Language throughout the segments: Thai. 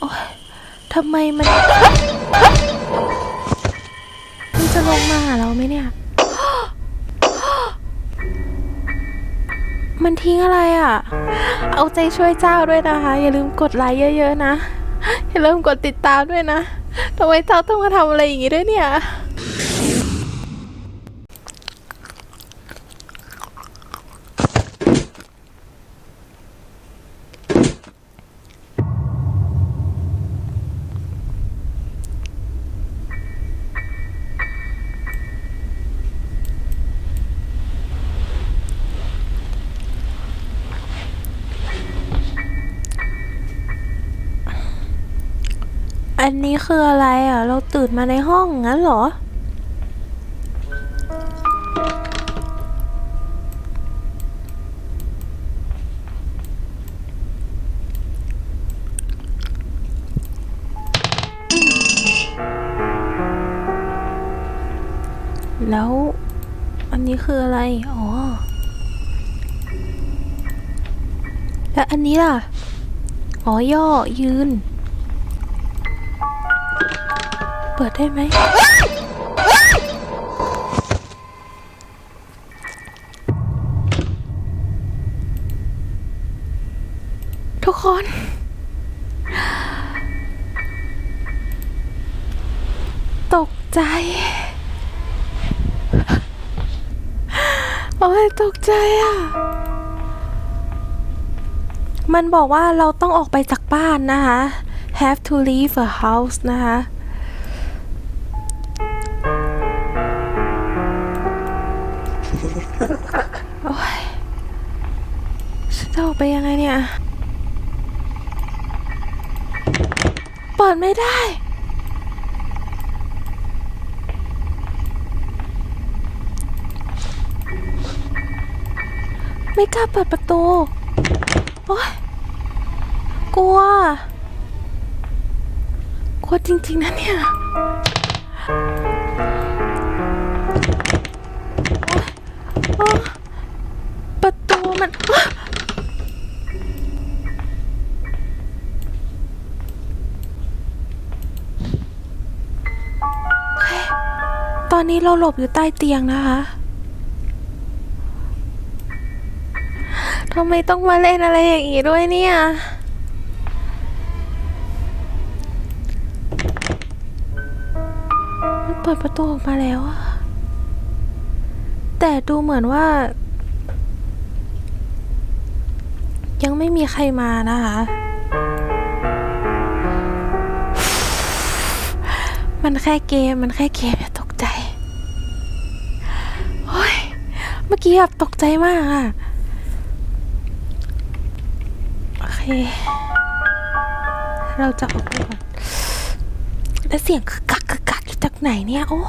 โอ้ยทำไมมันมันจะลงมาหาเราไหมเนี่ย มันทิ้งอะไรอะ เอาใจช่วยเจ้าด้วยนะคะ อย่าลืมกดไลค์เยอะๆนะ อย่าลืมกดติดตามด้วยนะทำไมเจ้าต้องมาทำอะไรอย่างงี้ด้วยเนี่ย อันนี้คืออะไรอะ เราตื่นมาในห้องงั้นเหรอ แล้วอันนี้คืออะไร อ๋อ แล้วอันนี้ล่ะ อ๋อย่อยืน เปิดได้ไหมทุกคน ตกใจ โอ้ยตกใจอะ มันบอกว่าเราต้องออกไปจากบ้านนะคะ have to leave a house นะคะ เนี่ย เปิดไม่ได้ ไม่กล้าเปิดประตู โอ๊ย กลัว กลัวจริง ๆ นะเนี่ยโอ๊ยประตูมัน อนนี้เราหลบอยู่ใต้เตียงนะคะทำไมต้องมาเล่นอะไรอย่างนี้ด้วยเนี่ยมันเปิดประตูออกมาแล้วอะแต่ดูเหมือนว่า ยังไม่มีใครมานะคะมันแค่เกม มันแค่เกมอย่าตกใจ โอ้ย เมื่ อกี้แบบตกใจมากอะโอเค เราจะออกไปก่อนแล้วเสียงคึกคักคึกคักอยู่จากไหนเนี่ย โอ้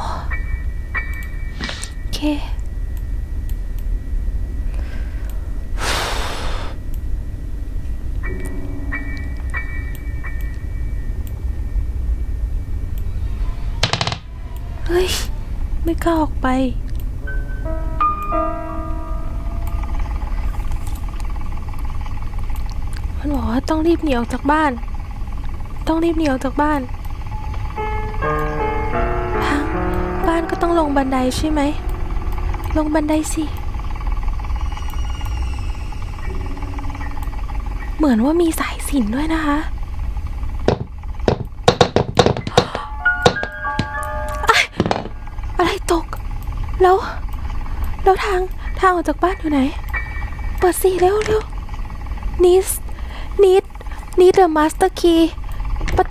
โอเคเฮ้ย ไม่กล้าออกไป มันบอกว่าต้องรีบหนีออกจากบ้าน ต้องรีบหนีออกจากบ้านทางบ้านก็ต้องลงบันไดใช่ไหม ลงบันไดสิ เหมือนว่ามีสายสินด้วยนะคะอะไรตก แล้ว แล้วทาง ทางออกจากบ้านอยู่ไหน เปิดสิเร็วเร็ว need need need the master key ปะ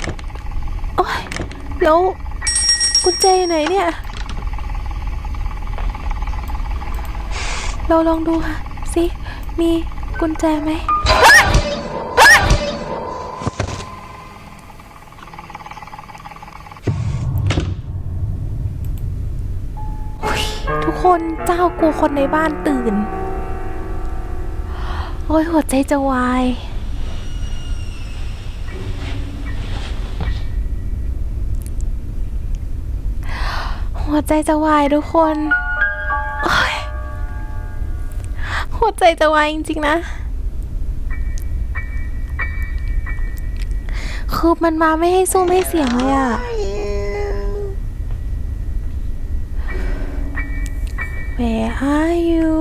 โอ้ยแล้วกุญแจอยู่ไหนเนี่ย เราลองดูค่ะสิมีกุญแจไหมทุกคนเจ้ากลัวคนในบ้านตื่น โอ้ยหัวใจจะวาย หัวใจจะวายทุกคนโอ๊ยหัวใจจะวายจริงๆนะ คือมันมาไม่ให้สู้ไม่ให้เสียงเลยอะ Where are you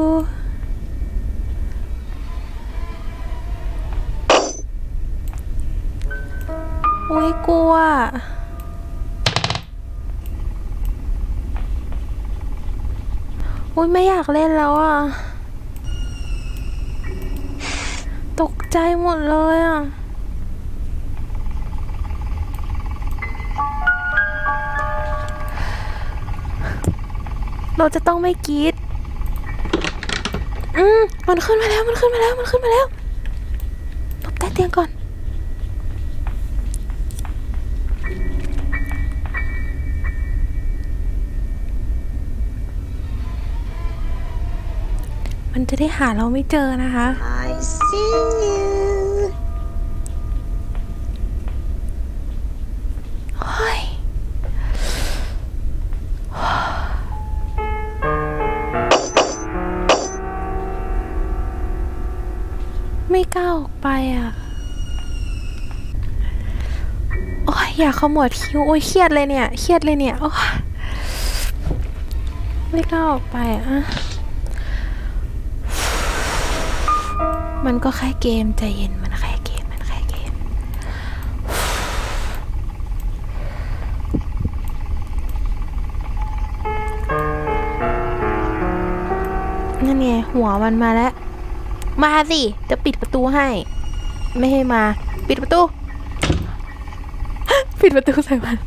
อุ้ยกลัว อุ้ยไม่อยากเล่นแล้วอะ ตกใจหมดเลยอะ เราจะต้องไม่กรีดอืมมันขึ้นมาแล้ว มันขึ้นมาแล้ว มันขึ้นมาแล้วหลบใต้เตียงก่อน จะได้หาเราไม่เจอนะคะ I see you. เฮ้ยไม่กล้าออกไปอะ โอ้ยอยากขมวดคิ้ว โอ้ยเครียดเลยเนี่ย เครียดเลยเนี่ย โอ้ยไม่กล้าออกไปอะ มันก็แค่เกมใจเย็นมันแค่เกมมันแค่เกม นั่นไงหัวมันมาแล้ว มาสิ จะปิดประตูให้ ไม่ให้มา ปิดประตู ปิดประตูใส่มัน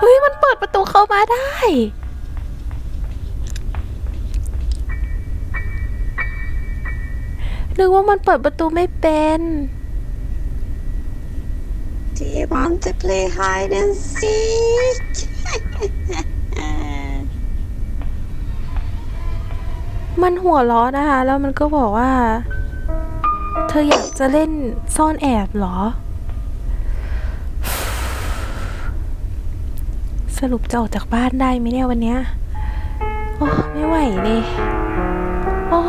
เฮ้ยมันเปิดประตูเข้ามาได้ นึกว่ามันเปิดประตูไม่เป็น Do you want to play hide and seek? มันหัวล้อนะคะ แล้วมันก็บอกว่า เธออยากจะเล่นซ่อนแอบเหรอ สรุปจะออกจากบ้านได้ไหมเนี่ยวันเนี้ย โอ้ ไม่ไหวเลย โอ้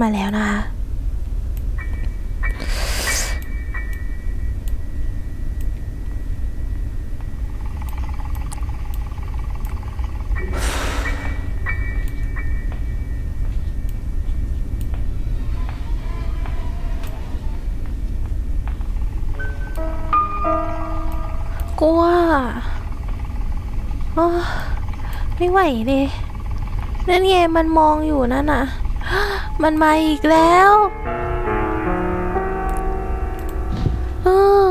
มาแล้วนะคะกลัวโอ้ไม่ไหวเลยนั่นไงมันมองอยู่นั่นน่ะ มันมาอีกแล้วเออ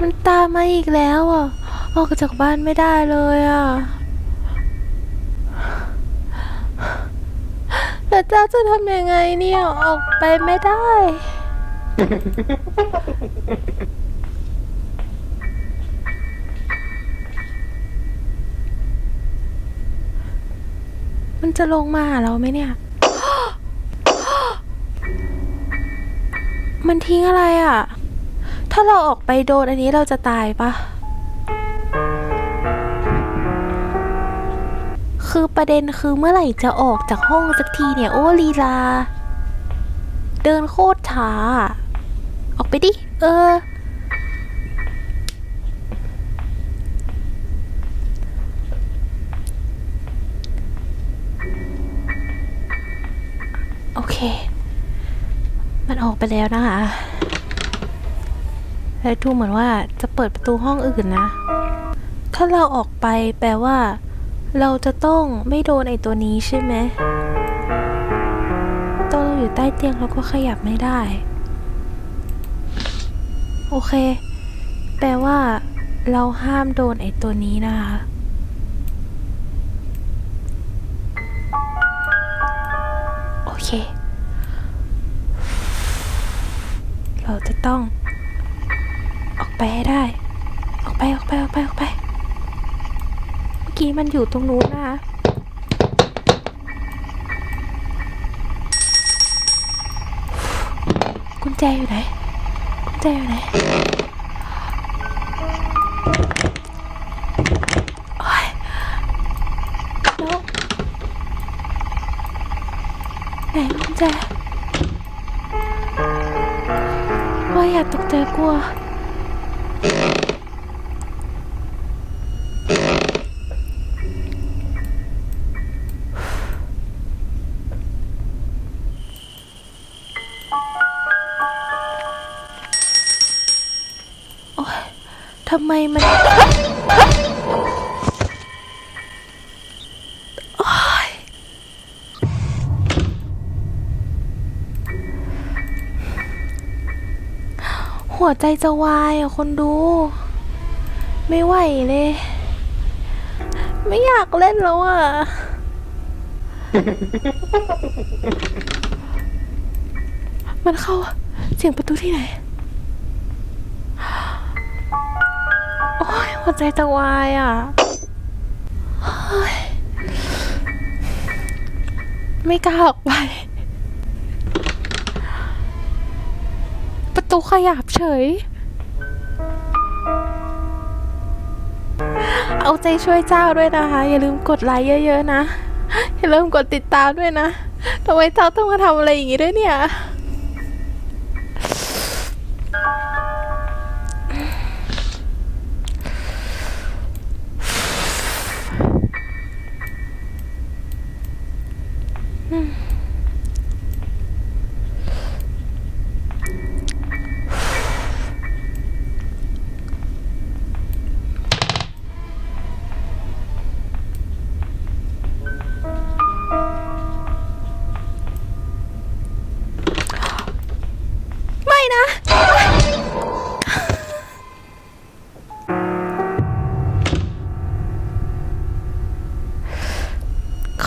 มันตามมาอีกแล้วอะ ออกจากบ้านไม่ได้เลยอะ แล้วเจ้าจะทำยังไงเนี่ย ออกไปไม่ได้ มันจะลงมาหาเราไหมเนี่ย มันทิ้งอะไรอะ ถ้าเราออกไปโดนอันนี้เราจะตายปะคือประเด็นคือเมื่อไหร่จะออกจากห้องสักทีเนี่ย โอ้ลีลา เดินโคตรช้า ออกไปดิ เออ โอเค ออกไปแล้วนะคะแล้วดูเหมือนว่าจะเปิดประตูห้องอื่นนะ ถ้าเราออกไปแปลว่า เราจะต้องไม่โดนไอ้ตัวนี้ใช่ไหมตอนเราอยู่ใต้เตียงเราก็ขยับไม่ได้ โอเค แปลว่า เราห้ามโดนไอ้ตัวนี้นะคะ เราจะต้อง ออกไปให้ได้ ออกไปออกไปออกไปออกไป เมื่อกี้มันอยู่ตรงนู้นนะคะกุญแจอยู่ไหนกุญแจอยู่ไหนแล้วไหนกุญแจ ตกใจกลัวโอ๊ยทำไมมัน หัวใจจะวายอะคนดู ไม่ไหวเลย ไม่อยากเล่นแล้วอะ มันเข้าเสียงประตูที่ไหน โอ้ยหัวใจจะวายอะ ไม่กล้าออกไป ประ ตูขยับเฉย เอาใจช่วยเจ้าด้วยนะคะ อย่าลืมกดไลค์เยอะ ๆ นะ อย่าลืมกดติดตามด้วยนะทำไมเจ้าต้องมาทำอะไรอย่างนี้ด้วยเนี่ย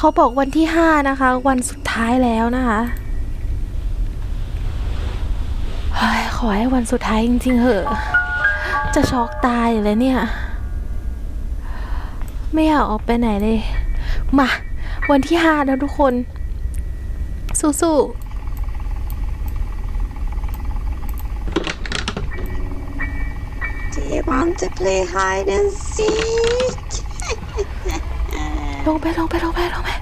เขาบอกวันที่ห้านะคะ วันสุดท้ายแล้วนะคะขอให้วันสุดท้ายจริงๆเหอะ จะช็อกตายเลยเนี่ย ไม่อยากออกไปไหนเลย มา วันที่ห้าแล้วทุกคน สู้ๆ Do you want to play hide and seek? ลงไปล